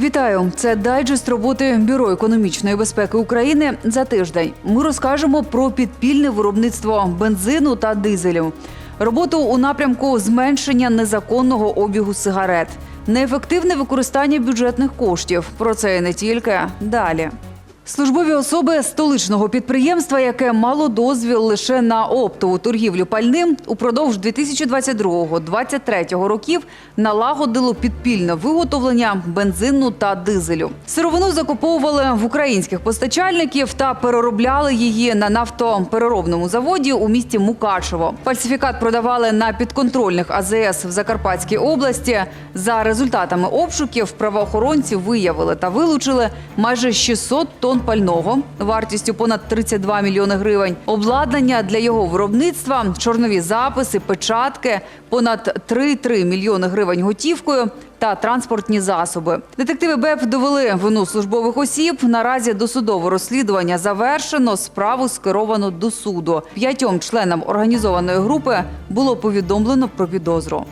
Вітаю! Це дайджест роботи Бюро економічної безпеки України за тиждень. Ми розкажемо про підпільне виробництво бензину та дизелю, роботу у напрямку зменшення незаконного обігу сигарет, неефективне використання бюджетних коштів. Про це і не тільки далі. Службові особи столичного підприємства, яке мало дозвіл лише на оптову торгівлю пальним, упродовж 2022-2023 років налагодило підпільне виготовлення бензину та дизелю. Сировину закуповували в українських постачальників та переробляли її на нафтопереробному заводі у місті Мукачево. Фальсифікат продавали на підконтрольних АЗС в Закарпатській області. За результатами обшуків правоохоронці виявили та вилучили майже 600 тонн пального вартістю понад 32 мільйони гривень, обладнання для його виробництва, чорнові записи, печатки, понад 3,3 мільйони гривень готівкою та транспортні засоби. Детективи БЕП довели вину службових осіб. Наразі досудове розслідування завершено. Справу скеровано до суду. П'ятьом членам організованої групи було повідомлено про підозру.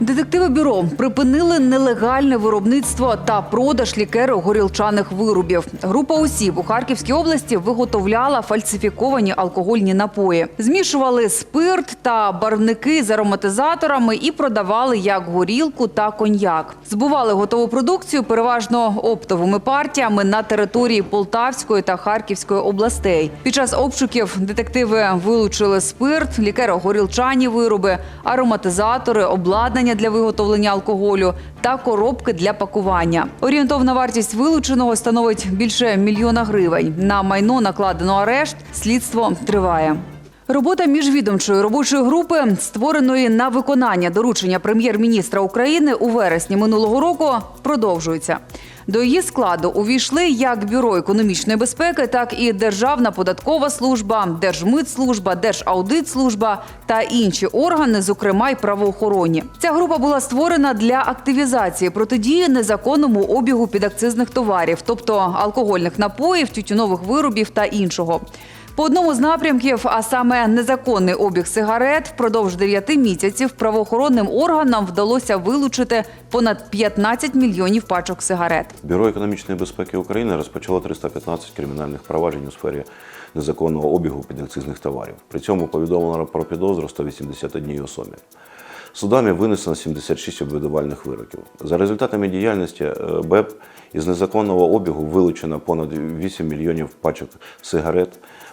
Детективи бюро припинили нелегальне виробництво та продаж лікеро-горілчаних виробів. Група осіб у Харківській області виготовляла фальсифіковані алкогольні напої, змішували спирт та барвники з ароматизаторами і продавали як горілку та коньяк. Збували готову продукцію переважно оптовими партіями на території Полтавської та Харківської областей. Під час обшуків детективи вилучили спирт, лікеро-горілчані вироби, ароматизатори, обладнання для виготовлення алкоголю та коробки для пакування. Орієнтовна вартість вилученого становить більше мільйона гривень. На майно накладено арешт. Слідство триває. Робота міжвідомчої робочої групи, створеної на виконання доручення прем'єр-міністра України у вересні минулого року, продовжується. До її складу увійшли як бюро економічної безпеки, так і Державна податкова служба, Держмитслужба, Держаудитслужба та інші органи, зокрема й правоохоронні. Ця група була створена для активізації протидії незаконному обігу підакцизних товарів, тобто алкогольних напоїв, тютюнових виробів та іншого. По одному з напрямків, а саме незаконний обіг сигарет, впродовж 9 місяців правоохоронним органам вдалося вилучити понад 15 мільйонів пачок сигарет. Бюро економічної безпеки України розпочало 315 кримінальних проваджень у сфері незаконного обігу підакцизних товарів. При цьому повідомлено про підозру 181 особі. Судами винесено 76 обвинувальних вироків. За результатами діяльності е, БЕП із незаконного обігу вилучено понад 8 мільйонів пачок сигарет,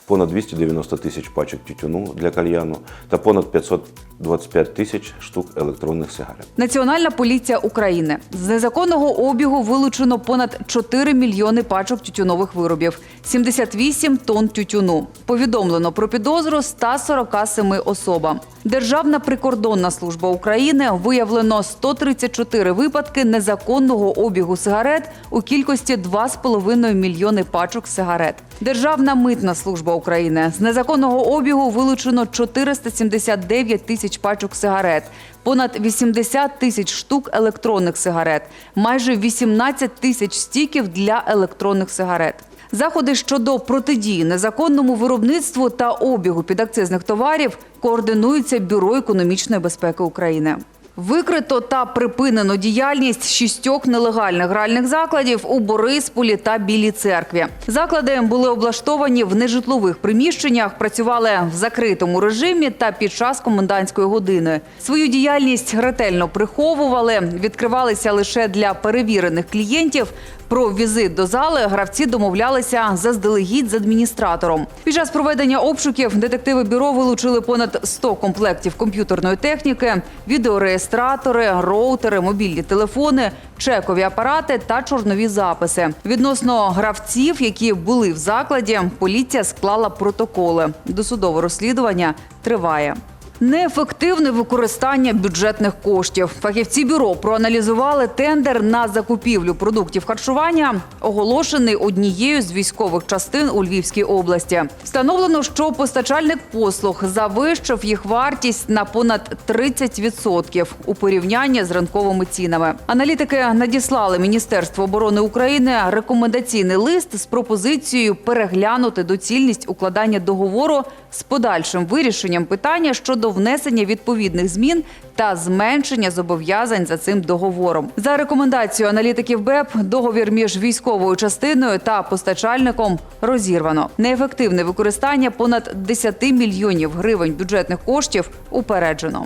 понад 290 тисяч пачок тютюну для кальяну та понад 525 тисяч штук електронних сигарет. Національна поліція України з незаконного обігу вилучено понад 4 мільйони пачок тютюнових виробів, 78 тонн тютюну. Повідомлено про підозру 147 особам. Державна прикордонна служба України виявлено 134 випадки незаконного обігу сигарет у кількості 2,5 мільйони пачок сигарет. Державна митна служба України з незаконного обігу вилучено 479 тисяч пачок сигарет, понад 80 тисяч штук електронних сигарет, майже 18 тисяч стіків для електронних сигарет. Заходи щодо протидії незаконному виробництву та обігу підакцизних товарів координуються Бюро економічної безпеки України. Викрито та припинено діяльність шістьох нелегальних гральних закладів у Борисполі та Білій церкві. Заклади були облаштовані в нежитлових приміщеннях, працювали в закритому режимі та під час комендантської години. Свою діяльність ретельно приховували, відкривалися лише для перевірених клієнтів. Про візит до зали гравці домовлялися заздалегідь з адміністратором. Під час проведення обшуків детективи бюро вилучили понад 100 комплектів комп'ютерної техніки, відеореєстратори, роутери, мобільні телефони, чекові апарати та чорнові записи. Відносно гравців, які були в закладі, поліція склала протоколи. Досудове розслідування триває. Неефективне використання бюджетних коштів. Фахівці бюро проаналізували тендер на закупівлю продуктів харчування, оголошений однією з військових частин у Львівській області. Встановлено, що постачальник послуг завищив їх вартість на понад 30% у порівнянні з ринковими цінами. Аналітики надіслали Міністерству оборони України рекомендаційний лист з пропозицією переглянути доцільність укладання договору з подальшим вирішенням питання щодо внесення відповідних змін та зменшення зобов'язань за цим договором. За рекомендацією аналітиків БЕП, договір між військовою частиною та постачальником розірвано. Неефективне використання понад 10 мільйонів гривень бюджетних коштів упереджено.